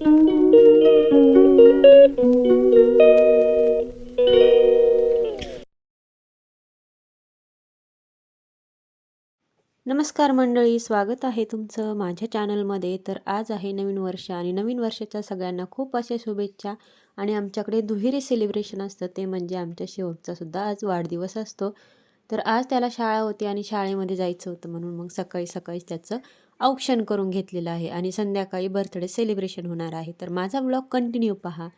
नमस्कार मंडळी स्वागत आहे तुमचं माझ्या चॅनलमध्ये. तर आज आहे नवीन वर्ष आणि नवीन वर्षाच्या सगळ्यांना खूप अशा शुभेच्छा आणि आमच्याकडे दुहेरी सेलिब्रेशन असतं ते म्हणजे आमच्या शेवटचा सुद्धा आज वाढदिवस असतो. तर आज त्याला शाळा होती आणि शाळेमध्ये जायचं होतं म्हणून मग सकाळी सकाळीच त्याचं औक्षण करून घेतलेलं आहे आणि संध्याकाळी बर्थडे सेलिब्रेशन होणार आहे. तर माझा ब्लॉग कंटिन्यू पहा.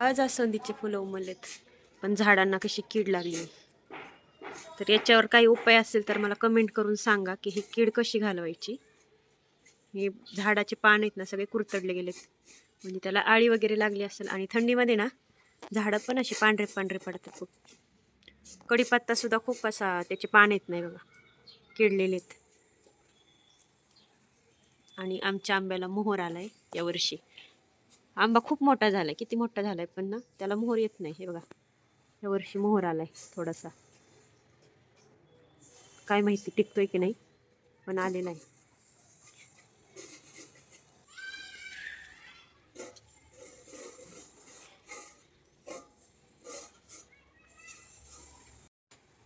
आज आसंदीचे फुलं उमललेत पण झाडांना कशी कीड लागली. तर याच्यावर काही उपाय असेल तर मला कमेंट करून सांगा की ही कीड कशी घालवायची. हे झाडाचे पान आहेत ना सगळे कुरतडले गेलेत. म्हणजे त्याला आळी वगैरे लागली असेल आणि थंडीमध्ये ना झाडं पण अशी पांढरे पांढरे पडतात खूप. कडीपत्ता सुद्धा खूप असा त्याचे पान येत नाही बघा. किडलेलेत आणि आमच्या आंब्याला मोहर आलाय यावर्षी आंबा खूप मोठा झालाय किती मोठा झालाय पण ना त्याला मोहर येत नाही हे बघा. या वर्षी मोहर आलाय थोडासा. काय माहिती टिकतोय की नाही पण आलेला आहे.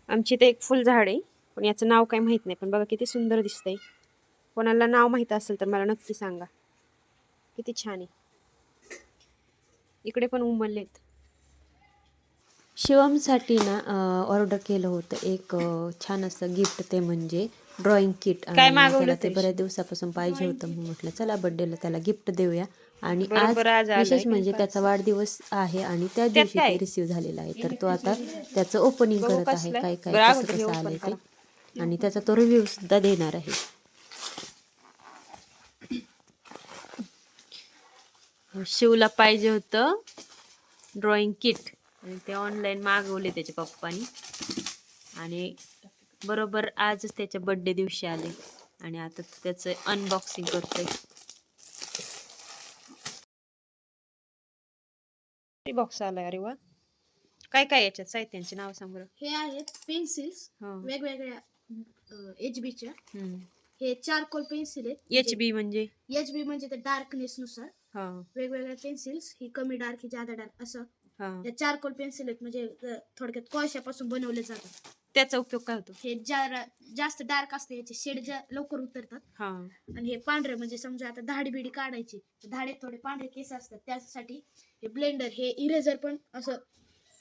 आमची इथे एक फुल झाड आहे पण याचं नाव काय माहीत नाही पण बघा किती सुंदर दिसतंय. कोणाला नाव माहीत असेल तर मला नक्की सांगा. किती छान आहे. इकडे पण उमललेत. शिवमसाठी ना ऑर्डर केलं होतं एक छान असं गिफ्ट ते म्हणजे ड्रॉइंग किट काय मागवलं त्याला ते? बऱ्याच दिवसापासून पाहिजे होतं म्हणून म्हटलं चला बर्थडेला त्याला गिफ्ट देऊया. आणि आज विशेष म्हणजे त्याचा वाढदिवस आहे आणि त्या दिवशी? ते रिसीव्ह झालेला आहे. तर तो आता त्याचं ओपनिंग करत आहे? काय काय कसं आलंय. ते. आणि त्याचा तो रिव्ह्यू सुद्धा देणार आहे. शिवला पाहिजे होतं ड्रॉइंग किट आणि ते ऑनलाईन मागवले त्याच्या पप्पानी. आणि बरोबर आजच त्याच्या बर्थडे दिवशी आले. आणि आता तो त्याचं अनबॉक्सिंग करतोय. बॉक्स आलाय अरे वा. काय काय याच्यात? साहित्यांचे नाव सांग बरं. हे आहेत पेन्सिल्स हो. वेगवेगळ्या एच बीच्या हम्म. हे चारकोल पेन्सिल आहेत. एच बी म्हणजे एच बी म्हणजे ते डार्कनेस नुसार. हा. वेगवेगळ्या पेन्सिल्स ही कमी डार्क ही जादा डार्क असं. हा. या चारकोल पेन्सिल आहेत म्हणजे अ, थोडक्यात कोळशापासून बनवले जातात. त्याचा उपयोग काय होतो? हे जरा जास्त डार्क असते याचे शेड जा लवकर उतरतात. हा. आणि हे पांढरे म्हणजे समजा आता धाडी बिडी काढायची तर धाडीत थोडे पांढरे केस असतात त्यासाठी हे ब्लेंडर हे इरेझर पण असं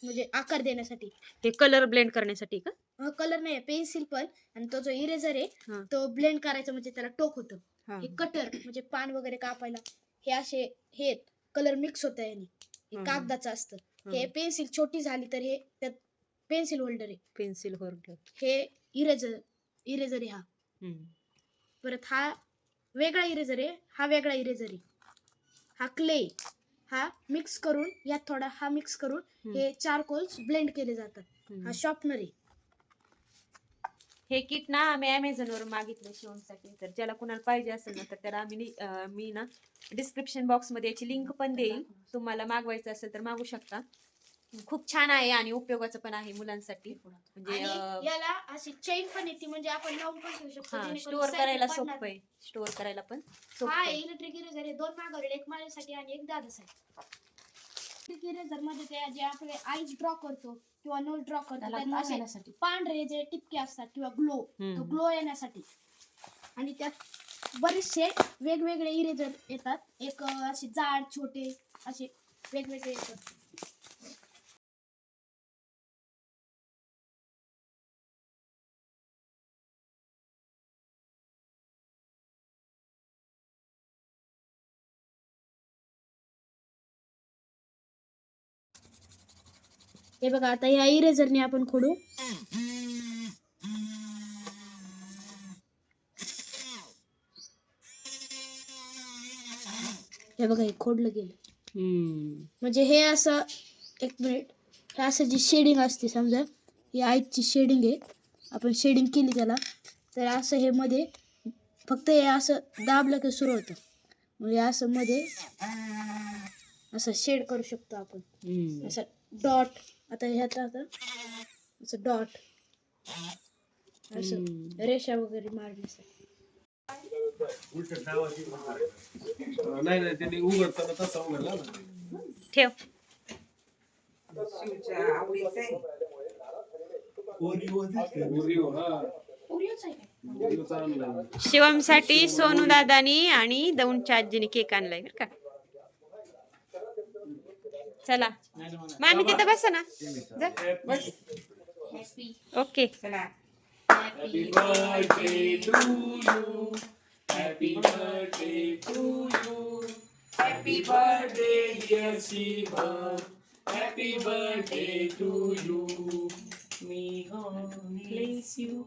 म्हणजे आकार देण्यासाठी. ते कलर ब्लेंड करण्यासाठी का? कलर नाही पेन्सिल पण. आणि तो जो इरेझर आहे. तो ब्लेंड करायचा म्हणजे त्याला टोक होतं. हा. हे कटर म्हणजे पान वगैरे कापायला हे असे हे कलर मिक्स होत याने. हे हम्म. कागदाचं असतं. हे. हम्म. पेन्सिल छोटी झाली तर हे त्यात पेन्सिल होल्डर आहे. Pencil holder. हे इरेझर इरेझर आहे हा. परत हा वेगळा इरेझर आहे हा वेगळा इरेझर आहे. हा क्ले हा मिक्स करून यात थोडा हा मिक्स करून. हे चार कोल्स ब्लेंड केले जातात. हा शॉर्पनर आहे. हे किट ना आम्ही अमेझॉन वर मागितलं शिवणसाठी. तर ज्याला कुणाला पाहिजे असेल ना तर त्याला आम्ही मी ना डिस्क्रिप्शन बॉक्समध्ये याची लिंक पण देईल. तुम्हाला मागवायचं असेल तर मागू शकता. खूप छान आहे आणि उपयोगाचं पण आहे मुलांसाठी. म्हणजे आणि अं, याला अशी चेन पण येते म्हणजे आपण लावून पण ठेवू शकतो हा जेणेकरून स्टोअर करायला पडणार सोपं आहे. स्टोअर करायला पण सोपं हा आहे. इलेक्ट्रिक इरेझर आहे दोन मागवले एक माझ्यासाठी आणि एक दादासाठी. इलेक्ट्रिक इरेझरमध्ये ते जे आपले आईज ड्रॉ करतो किंवा नोट ड्रॉ करतो त्यात असे पांढरे जे टिपके असतात किंवा ग्लो तो हम्म. ग्लो येण्यासाठी. आणि त्यात बरेचसे वेगवेगळे इरेझर येतात. एक अं, असे जाड छोटे असे वेगवेगळे येतात हे बघा आता ह्या इरेझरने आपण खोडू. हे बघा हे खोडलं गेलं. म्हणजे हे असं एक मिनिट हे असं जी शेडिंग असते समजा ही आईची शेडिंग आहे. आपण शेडिंग केली त्याला. तर असं हे मध्ये फक्त हे असं दाबलं की सुरू होतं. म्हणजे असं मध्ये असं शेड करू शकतो आपण. असं डॉट आता ह्यात आता असं डॉट असं रेषा वगैरे मारण्यासाठी. नाही नाही त्यांनी उघडताना तसा उघडला ना. ठेव. ओरिओ हा. ओरिओचा आणलाय. शिवमसाठी सोनू दादानी आणि दौंडच्या आजीने केक आणलाय बरं का? चला मामी तिथं बसा ना जा, बस okay Happy birthday to you. Happy birthday to you. Happy birthday, dear Shiva. Happy birthday to you. May God bless you.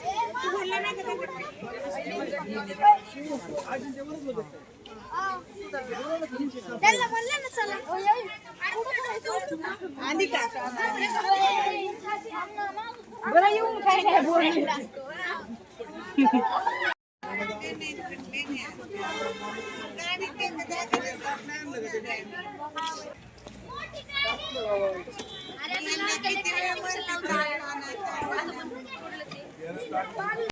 बरं येऊन काय काय बोल अरे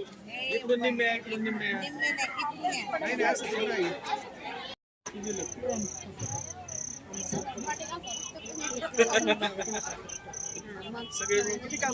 इकडून निम्मे इकडून निम्मे नाही नाही असं सगळं आहे. सगळे किती काम.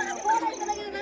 Hahaha.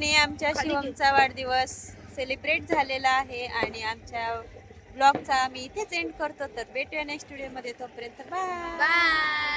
पद्धतीने आमच्या शिवमचा वाढदिवस सेलिब्रेट झालेला आहे आणि आमच्या ब्लॉगचा आम्ही इथेच एंड करतो. तर भेटूया नेक्स्ट व्हिडिओमध्ये तोपर्यंत बाय